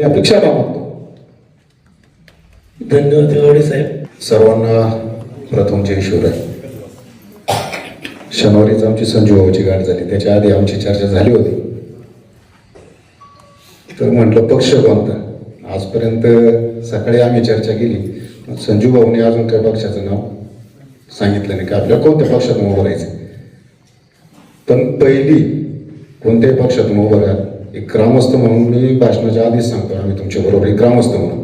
ही अपेक्षा मागतो धन्यवाद देवाडे साहेब. सर्वांना प्रथम जय शिवराय. शनिवारीच आमची संजू भाऊची गाठ झाली. त्याच्या आधी आमची चर्चा झाली होती. तर म्हटलं पक्ष कोणता आजपर्यंत सकाळी आम्ही चर्चा केली. संजू भाऊने अजून काही पक्षाचं नाव सांगितलं नाही. की आपल्याला कोणत्या पक्षातून उभं राहायचं? पण पहिली कोणत्याही पक्षातून उभं राहा. एक ग्रामस्थ म्हणून मी भाषणाच्या आधीच सांगतो आम्ही तुमच्या बरोबर एक ग्रामस्थ म्हणून.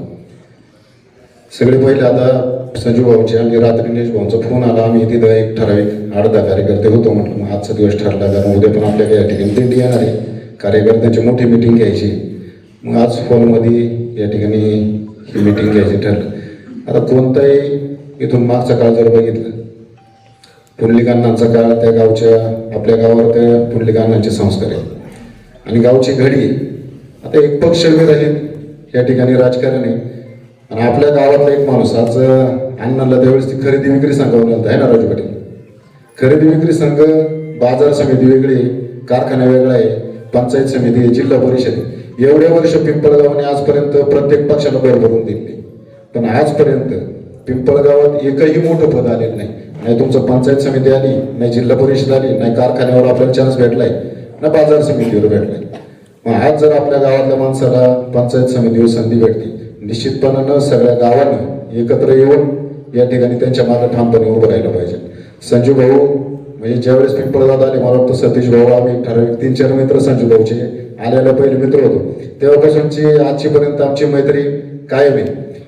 सगळे पहिले आता संजू भाऊचे आणि रात्री निलेश भाऊंचा फोन आला आम्ही तिथं एक ठराविक आठ दहा कार्यकर्ते होतो म्हटलं मग आजचा दिवस ठरला कारण उद्या पण आपल्या या ठिकाणी दिंडी येणार आहे. कार्यकर्त्यांची मोठी मिटिंग घ्यायची. मग आज हॉलमध्ये या ठिकाणी ही मिटिंग घ्यायची ठरलं. आता कोणताही इथून मागचा काळ जर बघितलं पुंडलिकांनाचा काळ त्या गावच्या आपल्या गावावर त्या पुंडलिकांनाचे संस्कार आहेत. आणि गावची घडी. आता एक पक्ष आहेत या ठिकाणी राजकारण आहे. आणि आपल्या गावातला एक माणूस आज अण्णाला त्यावेळेस ती खरेदी विक्री संघावर नेलता आहे ना राजू पाटील? खरेदी विक्री संघ बाजार समिती वेगळी आहे, कारखाना वेगळा आहे पंचायत समिती आहे, जिल्हा परिषद एवढ्या वर्ष पिंपळगावने आजपर्यंत प्रत्येक पक्षाला भर भरून दिली पण आजपर्यंत पिंपळगावात एकही मोठं पद आलेलं नाही. नाही तुमचं पंचायत समिती आली नाही जिल्हा परिषद आली नाही कारखान्यावर आपल्याला चान्स भेटलाय. ना बाजार समितीवर भेटले. मग आज जर आपल्या गावातल्या माणसाला पंचायत समितीवर संधी भेटली निश्चितपणानं सगळ्या गावानं एकत्र येऊन या ठिकाणी त्यांच्या मागे ठामपणे उभं राहिलं पाहिजे. संजू भाऊ म्हणजे ज्यावेळेस पिंपळगावात आले मला वाटतं सतीश भाऊ आम्ही ठराविक तीन चार मित्र संजू भाऊचे आलेले पहिले मित्र होतो. तेव्हापासूनची आजचीपर्यंत आमची मैत्री कायम आहे.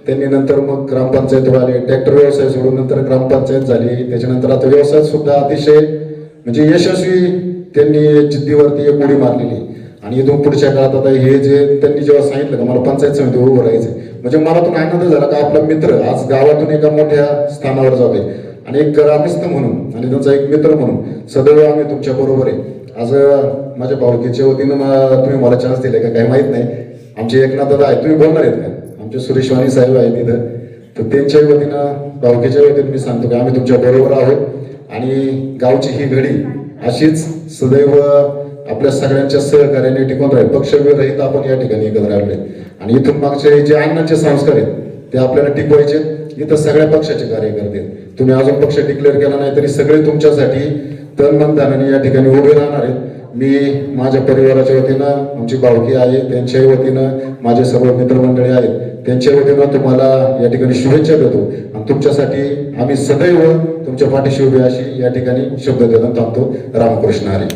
त्यांनी नंतर मग ग्रामपंचायत आले ट्रॅक्टर व्यवसाय सोडून नंतर ग्रामपंचायत झाली. त्याच्यानंतर आता व्यवसाय सुद्धा अतिशय म्हणजे यशस्वी त्यांनी जिद्दीवरती एक उडी मारलेली आणि इथून पुढच्या काळात आता हे जे त्यांनी जेव्हा सांगितलं का मला पंचायत समिती उभं राहायचं म्हणजे मनातून आनंद झाला का आपला मित्र आज गावातून एका मोठ्या स्थानावर जातोय. आणि एक ग्रामस्थ म्हणून आणि त्यांचा एक मित्र म्हणून सदैव आम्ही तुमच्या बरोबर आहे. आज माझ्या भावकीच्या वतीनं तुम्ही मला चान्स दिले का काही माहीत नाही. आमचे एकनाथ दादा आहे तुम्ही बोलणार आहेत का? आमचे सुरेश वाणी साहेब आहेत तिथं तर त्यांच्या वतीनं भावकीच्या वतीनं मी सांगतो की आम्ही तुमच्या बरोबर आहोत. आणि गावची ही घडी अशीच सदैव आपल्या सगळ्यांच्या सहकार्याने टिकून राहील. पक्षविरहित आपण या ठिकाणी एकत्र आलोय आणि इथून मागचे जे अन्नाचे संस्कार आहेत ते आपल्याला टिकवायचे इथं सगळ्या पक्षाचे कार्यकर्ते तुम्ही अजून पक्ष डिक्लेअर केला नाही तरी सगळे तुमच्यासाठी तन या ठिकाणी उभे राहणार आहेत. मी माझ्या परिवाराच्या वतीनं आमची भावकी आहे त्यांच्याही वतीनं माझे सर्व मित्रमंडळी आहेत त्यांच्या वतीनं तुम्हाला या ठिकाणी शुभेच्छा देतो. आणि तुमच्यासाठी आम्ही सदैव तुमच्या पाठीशी उभे अशी या ठिकाणी शब्द देऊन थांबतो. रामकृष्ण हरी.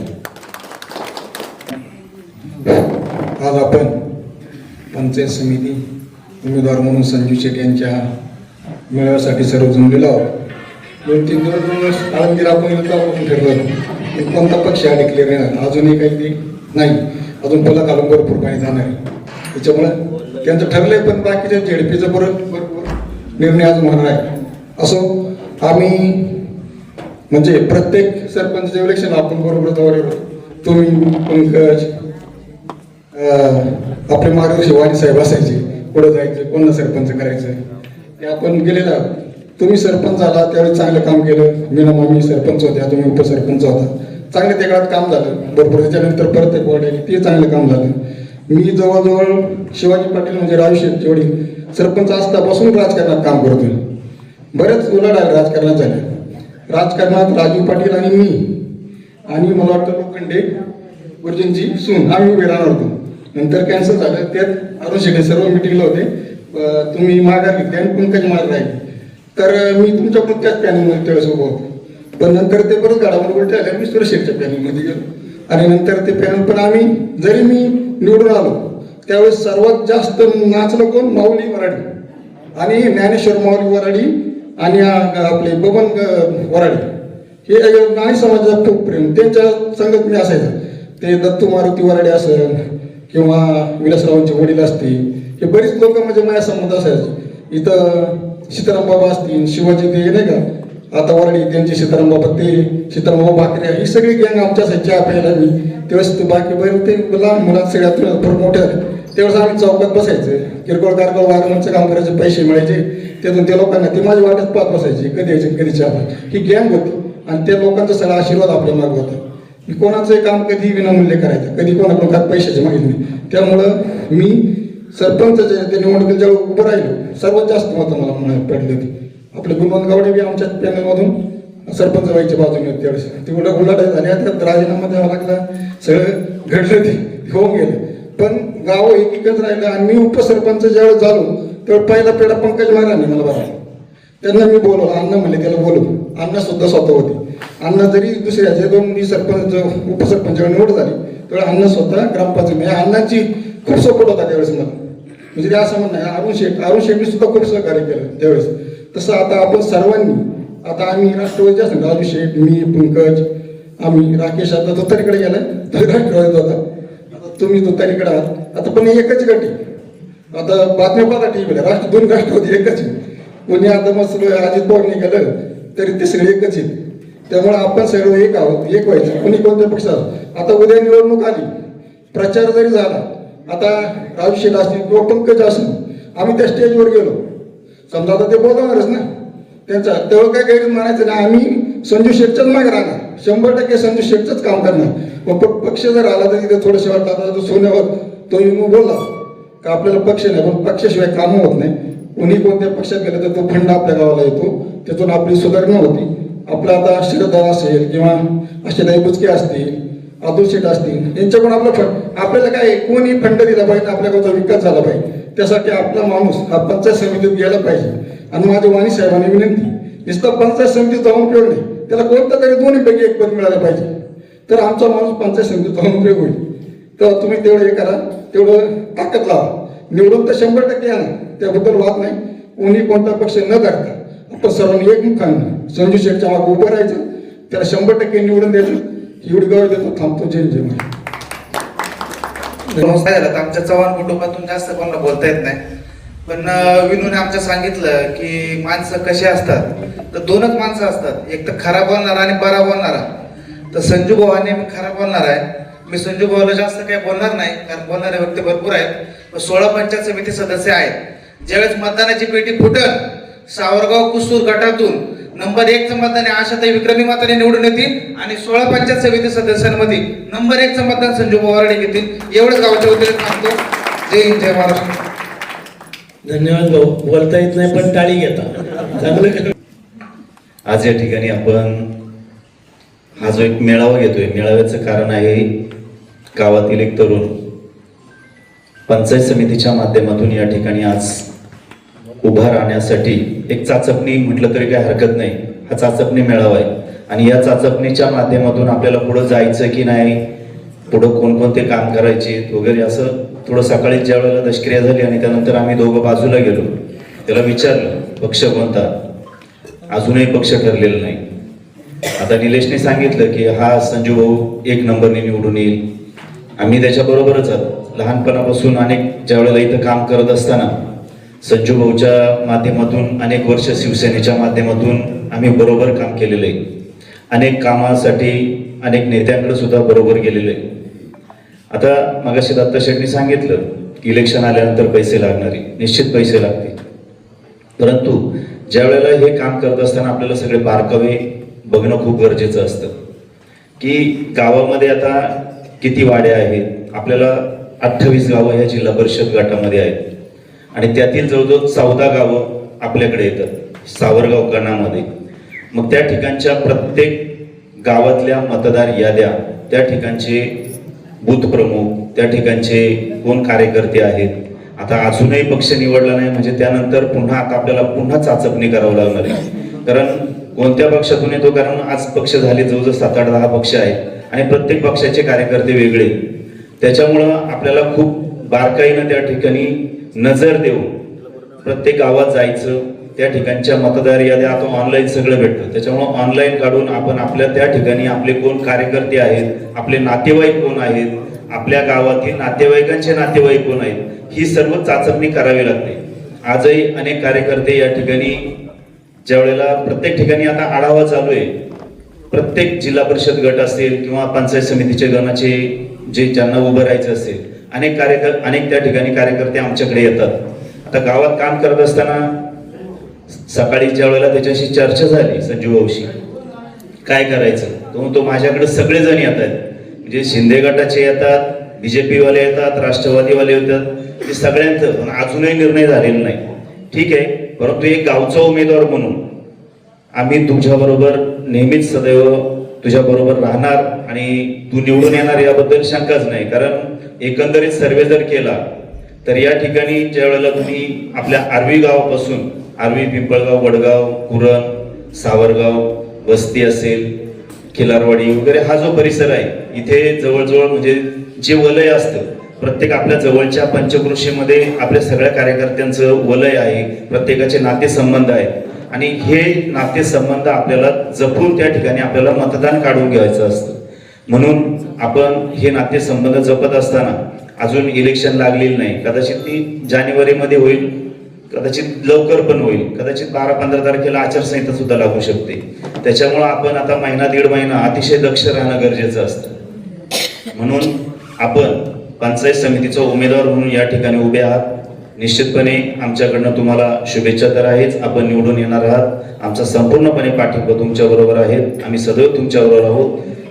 आज आपण पंचायत समिती उमेदवार म्हणून संजू शेट्टी यांच्या मेळाव्यासाठी सर्व जमलेलो आहोत. दोन तीन दोन दिवस आळंदीला आपण आपण ठरलं. कोणता पक्ष हा डिक्लेअर येणार अजूनही काही नाही. अजून फलक घालून भरपूर पाणी जाणार आहे. त्याच्यामुळे त्यांचं ठरलंय पण बाकीच्या झेडपीचं परत भरपूर निर्णय अजून होणार आहे. असो आम्ही म्हणजे प्रत्येक सरपंचच्या इलेक्शन आपण बरोबर जवळ तुम्ही पंकज आपले मार्गदर्शक वाणी साहेब असायचे. पुढे जायचं कोणला सरपंच करायचं ते आपण गेलेला. तुम्ही सरपंच आला त्यावेळी चांगलं काम केलं. मी ना मी सरपंच होत्या तुम्ही उपसरपंच होता. चांगलं त्या काळात काम झालं. बरोबर त्याच्यानंतर परत एक वाढ आली ते चांगलं काम झालं. मी जवळजवळ शिवाजी पाटील म्हणजे राजशेठ जेवढी सरपंच असतापासून राजकारणात काम करतोय. बरेच उलाढाल राजकारणात झाले. राजकारणात राजू पाटील आणि मी आणि मला वाटतं लोखंडे गुरुजींची सून आम्ही उभे राहणार होतो. नंतर कॅन्सल झालं. त्यात अरुण शेट्टी सर्व मिटिंगला होते. तुम्ही माघार घेतली आणि पंकज मार्ग राहील. तर मी तुमच्याकडून त्याच पॅनलमध्ये त्यावेळेस उभं होतो. पण नंतर ते परत गाडावर उलटे आले मी सुरक्षेच्या शेठच्या पॅनलमध्ये गेलो. आणि नंतर ते पॅनल पण आम्ही जरी मी निवडून आलो. त्यावेळेस सर्वात जास्त नाचलं कोण? माऊली वराडी. आणि ज्ञानेश्वर माऊली वराडी आणि आपले बबन ग- वराडी. हे नाही समाजाचा खूप प्रेम. त्यांच्या संगत मी असायचं. ते दत्तू मारुती वराडे असेल किंवा विलासरावांचे वडील असतील हे बरीच लोक म्हणजे माझ्या संबंध असायचे. इथं सीताराम बाबा असतील शिवाजी ते नाही का? आता वराडी त्यांचे सीताराम बाबा ते सीताराम भाकरे ही सगळी गँग आमच्या असायची चहा प्यायला मी त्यावेळेस ते बाकी बैल ते लहान मुलात सगळ्यात भरपूर मोठ्या झाले त्यावेळेस आम्ही चौकात बसायचं. किरकोळ कारकोळ वागण्याचं काम करायचे पैसे मिळायचे. त्यातून त्या लोकांना ती माझी वाटत पाहत बसायची कधी यायचे कधी चहा ही गँग होती. आणि त्या लोकांचा सगळा आशीर्वाद आपल्या मागे होता. मी कोणाचंही काम कधी विनामूल्य करायचं कधी कोणाकडून काय पैशाचे मागितले नाही. त्यामुळं मी सरपंचाच्या त्या निवडणुकीत जेव्हा उभं राहिलो सर्वात जास्त मतं मला म्हणायला पडली होती. आपले गुणवंत गावडे बी आमच्या पॅनलमधून सरपंच व्हायच्या बाजूने होते त्यावेळेस. ते उलट उलट झाले त्यात राजीनामा द्यावा लागला. सगळं घडलं ते. होऊन गेलं. पण गाव एकीकच राहिलं आणि मी उपसरपंच ज्यावेळेस झालो तेव्हा पहिला पेढा पंकज महाराजांनी मला बघा त्यांना मी बोलवलं. अण्णा म्हणले त्याला बोलू अण्णा सुद्धा स्वतः होते. अण्णा जरी दुसऱ्या जे दोन मी सरपंच उपसरपंच निवड झाली तेव्हा अण्णा स्वतः ग्रामपंचायत म्हणजे अण्णांची खूप सपोर्ट होता त्यावेळेस मला. म्हणजे असं म्हणणं आहे. अरुण शेठ अरुण शेठनी सुद्धा खूप सहकार्य केलं त्यावेळेस. तसं आता आपण सर्वांनी आता आम्ही राष्ट्रवादी असं राजू शेठ मी पंकज आम्ही राकेश आता तुतारीकडे गेलाय. तर राष्ट्रवादीत होता. आता तुम्ही तुतारीकडे आहात. आता पण एकच गट आहे. आता बातम्या पाहता टीव्हीला राष्ट्र दोन राष्ट्रवादी एकच आहे. कोणी आता मस्त अजित पवारने केलं तरी ते सगळे एकच आहेत. त्यामुळे आपण सगळं एक आहोत एक व्हायचं. कोणी कोणत्या पक्षात आता उद्या निवडणूक आली. प्रचार जरी झाला आता राजू शेठ असतील किंवा पंकज असून आम्ही त्या स्टेजवर गेलो. समजा आता ते बोलवणारच ना. त्यांचा तेव्हा काय काही म्हणायचं नाही आम्ही संजू शेठच्याच मागे राहणार. शंभर टक्के संजू शेठचंच काम करणार. मग पक्ष जर आला तर तिथे थोडंसं वाटलं आता तो सोन्यावर तो येऊन बोलला. का आपल्याला पक्ष नाही पण पक्षाशिवाय कामं होत नाही. कोणी कोणत्या पक्षात गेलं तर तो फंड आपल्या गावाला येतो. त्यातून आपली सुधारणा होती. आपला आता श्रद्धा असेल किंवा असे बुचके असतील अतुल शेठ असतील यांच्याकडून आपलं फंड आपल्याला काय कोणी फंड दिला पाहिजे आपल्या गावचा विकास झाला पाहिजे. त्यासाठी आपला माणूस हा पंचायत समितीत गेला पाहिजे. आणि माझ्या वाणी साहेबांनी विनंती नुसतं पंचायत समितीत जाऊन उपयोग नाही त्याला कोणत्या तरी दोन्हीपैकी एक पद मिळालं पाहिजे. तर आमचा माणूस पंचायत समितीत जाऊन उपयोग होईल तर तुम्ही तेवढं हे करा तेवढं ताकद लावा. निवडून तर शंभर टक्के या त्याबद्दल वाद नाही. कोणी कोणता पक्ष न करता आपण सर्वांनी एक मुखानं संजू शेठच्या मागे उभं राहायचं त्याला शंभर टक्के निवडून द्यायचं. एवढी गवळ देतो थांबतो. जय जय नमस्कार झाला तर आमच्या चव्हाण कुटुंबातून जास्त कोणाला बोलता येत नाही. पण विनूने आमच्या सांगितलं की माणसं कशी असतात? तर दोनच माणसं असतात. एक तर खरा बोलणारा आणि बरा बोलणारा. तर संजू भावाने मी खरा बोलणार आहे. मी संजू भावाला जास्त काही बोलणार नाही कारण बोलणारे व्यक्ती भरपूर आहेत. सोळा पंचायत समिती सदस्य आहेत. ज्यावेळेस मतदानाची पेटी फुटल सावरगाव कुसूर गटातून नंबर एकचं मतदान आहे आशाताई विक्रमी माताने निवडून येतील आणि सोळा पंचायत समिती सदस्यांमध्ये नंबर एकचं मतदान संजू पवारडे घेतील. एवढं गावच्या वतीने सांगतो जय हिंद जय महाराष्ट्र. धन्यवाद भाऊ. बोलता येत नाही पण टाळी घेता. चांगलं. आज या ठिकाणी आपण हा जो एक मेळावा घेतोय मेळाव्याचं कारण आहे गावातील एक तरुण पंचायत समितीच्या माध्यमातून या ठिकाणी आज उभा राहण्यासाठी एक चाचपणी म्हटलं तरी काही हरकत नाही. हा चाचपणी मेळावा आहे. आणि या चाचपणीच्या माध्यमातून आपल्याला पुढं जायचं की नाही पुढं कोणकोणते काम करायचे वगैरे असं थोडं सकाळी ज्या वेळेला दष्क्रिया झाली आणि त्यानंतर आम्ही दोघं बाजूला गेलो. त्याला विचारलं पक्ष कोणता? अजूनही पक्ष ठरलेला नाही. आता निलेशने सांगितलं की हा संजू भाऊ एक नंबरने निवडून येईल. आम्ही त्याच्याबरोबरच आहोत. लहानपणापासून अनेक ज्या वेळेला इथं काम करत असताना संजू भाऊच्या माध्यमातून अनेक वर्ष शिवसेनेच्या माध्यमातून आम्ही बरोबर काम केलेलं आहे. अनेक कामासाठी अनेक नेत्यांकडे सुद्धा बरोबर गेलेलं आहे. आता मगाशी दत्ता शेट्टी सांगितलं इलेक्शन आल्यानंतर पैसे लागणारे. निश्चित पैसे लागतील. परंतु ज्या वेळेला हे काम करत असताना आपल्याला सगळे बारकावे बघणं खूप गरजेचं असतं. की गावामध्ये आता किती वाड्या आहेत? आपल्याला अठ्ठावीस गावं ह्या जिल्हा परिषद गटामध्ये आहेत. आणि त्यातील जवळजवळ चौदा गावं आपल्याकडे येतात सावरगाव गणामध्ये मग त्या ठिकाणच्या प्रत्येक गावातल्या मतदार याद्या त्या ठिकाणचे बूथ प्रमुख त्या ठिकाणचे कोण कार्यकर्ते आहेत? आता अजूनही पक्ष निवडला नाही म्हणजे त्यानंतर पुन्हा आता आपल्याला पुन्हा चाचपणी करावं लागणार आहे. कारण कोणत्या पक्षातून येतो? कारण आज पक्ष झाले जवळजवळ सात आठ दहा पक्ष आहेत आणि प्रत्येक पक्षाचे कार्यकर्ते वेगळे. त्याच्यामुळं आपल्याला खूप बारकाईनं त्या ठिकाणी नजर देऊन प्रत्येक गावात जायचं त्या ठिकाणच्या मतदार याद्या आता ऑनलाईन सगळं भेटतं. त्याच्यामुळं ऑनलाईन काढून आपण आपल्या त्या ठिकाणी आपले कोण कार्यकर्ते आहेत आपले नातेवाईक कोण आहेत आपल्या गावातील नातेवाईकांचे नातेवाईक कोण आहेत ही सर्व चाचपणी करावी लागते. आजही अनेक कार्यकर्ते या ठिकाणी ज्या वेळेला प्रत्येक ठिकाणी आता आढावा चालू आहे प्रत्येक जिल्हा परिषद गट असेल किंवा पंचायत समितीचे गणाचे जे ज्यांना उभं राहायचं असेल अनेक कार्यकर अनेक त्या ठिकाणी कार्यकर्ते आमच्याकडे येतात. आता गावात काम करत असताना सकाळीच्या वेळेला त्याच्याशी चर्चा झाली संजीव भाऊशी. काय करायचं? तो तो माझ्याकडे सगळेजण येत आहेत म्हणजे शिंदे गटाचे येतात बीजेपीवाले येतात राष्ट्रवादीवाले येतात. ते सगळ्यांचं पण अजूनही निर्णय झालेला नाही. ठीक आहे परंतु एक गावचा उमेदवार म्हणून आम्ही तुझ्याबरोबर नेहमीच सदैव तुझ्याबरोबर राहणार आणि तू निवडून येणार याबद्दल शंकाच नाही. कारण एकंदरीत सर्वे जर केला तर या ठिकाणी ज्या वेळेला तुम्ही आपल्या आर्वी गावापासून आर्वी पिंपळगाव वडगाव कुरण सावरगाव वस्ती असेल खिलारवाडी वगैरे हा जो परिसर आहे इथे जवळजवळ म्हणजे जे वलय असतं प्रत्येक आपल्या जवळच्या पंचकृषीमध्ये आपल्या सगळ्या कार्यकर्त्यांचं वलय आहे प्रत्येकाचे नातेसंबंध आहेत. आणि हे नातेसंबंध आपल्याला जपून त्या ठिकाणी आपल्याला मतदान काढून घ्यायचं असतं. म्हणून आपण हे नातेसंबंध जपत असताना अजून इलेक्शन लागलेलं नाही. कदाचित ती जानेवारीमध्ये होईल कदाचित लवकर पण होईल कदाचित बारा पंधरा तारखेला आचारसंहिता सुद्धा लागू शकते. त्याच्यामुळं आपण आता महिना दीड महिना अतिशय दक्ष राहणं गरजेचं असतं. म्हणून आपण पंचायत समितीचा उमेदवार म्हणून या ठिकाणी उभे आहात. निश्चितपणे आमच्याकडनं तुम्हाला शुभेच्छा तर आहेच. आपण निवडून येणार आहात. आमचा संपूर्णपणे पाठिंबा तुमच्याबरोबर आहे. आम्ही सदैव तुमच्याबरोबर आहोत.